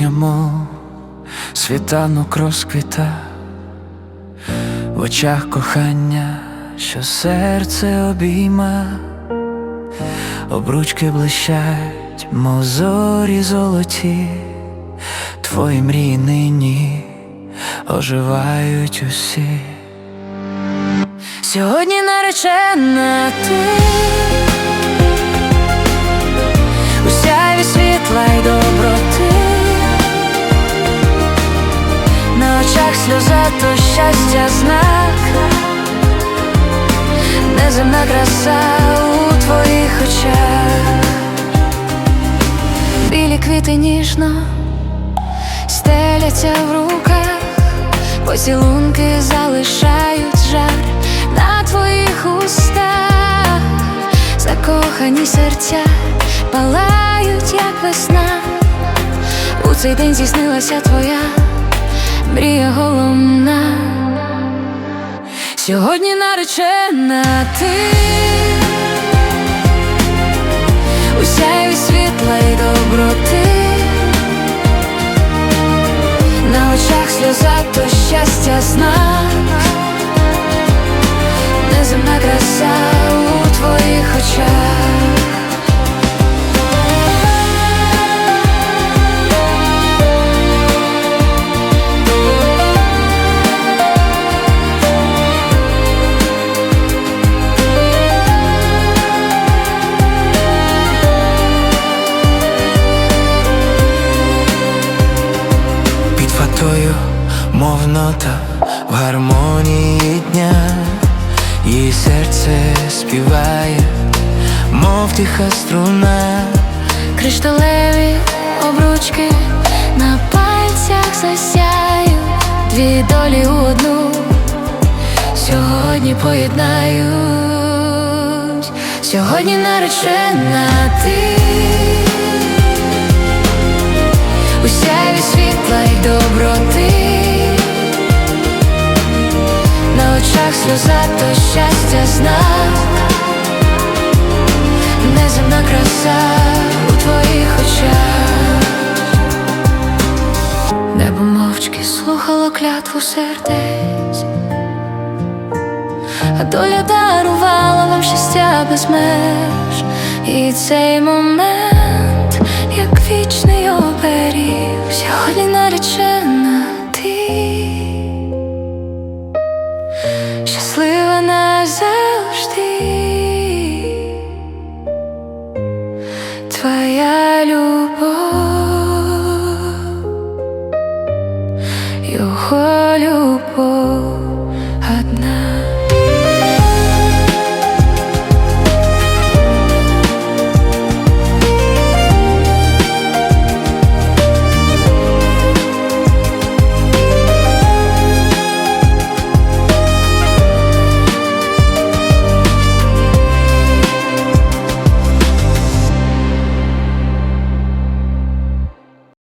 мов світанок розквіта, в очах кохання, що серце обійма, обручки блищать, мов зорі золоті, твої мрії нині оживають усі. Сьогодні наречена ти щастя знак, неземна краса у твоїх очах, білі квіти ніжно стеляться в руках, поцілунки залишають жар на твоїх устах, закохані серця палають, як весна. У цей день здійснилася твоя мрія головна. Сьогодні наречена ти уся і світла й доброти. На очах сльоза, то щастя знак Фатою, мов нота в гармонії дня, її серце співає, мов тиха струна. Кришталеві обручки на пальцях засяють, дві долі у одну сьогодні поєднають, сьогодні наречена ти. Очах сльоза, то щастя знак Неземна краса у твоїх очах. Небо мовчки слухало клятву сердець. А доля дарувала вам щастя без меж. І цей момент, твоя любов, його.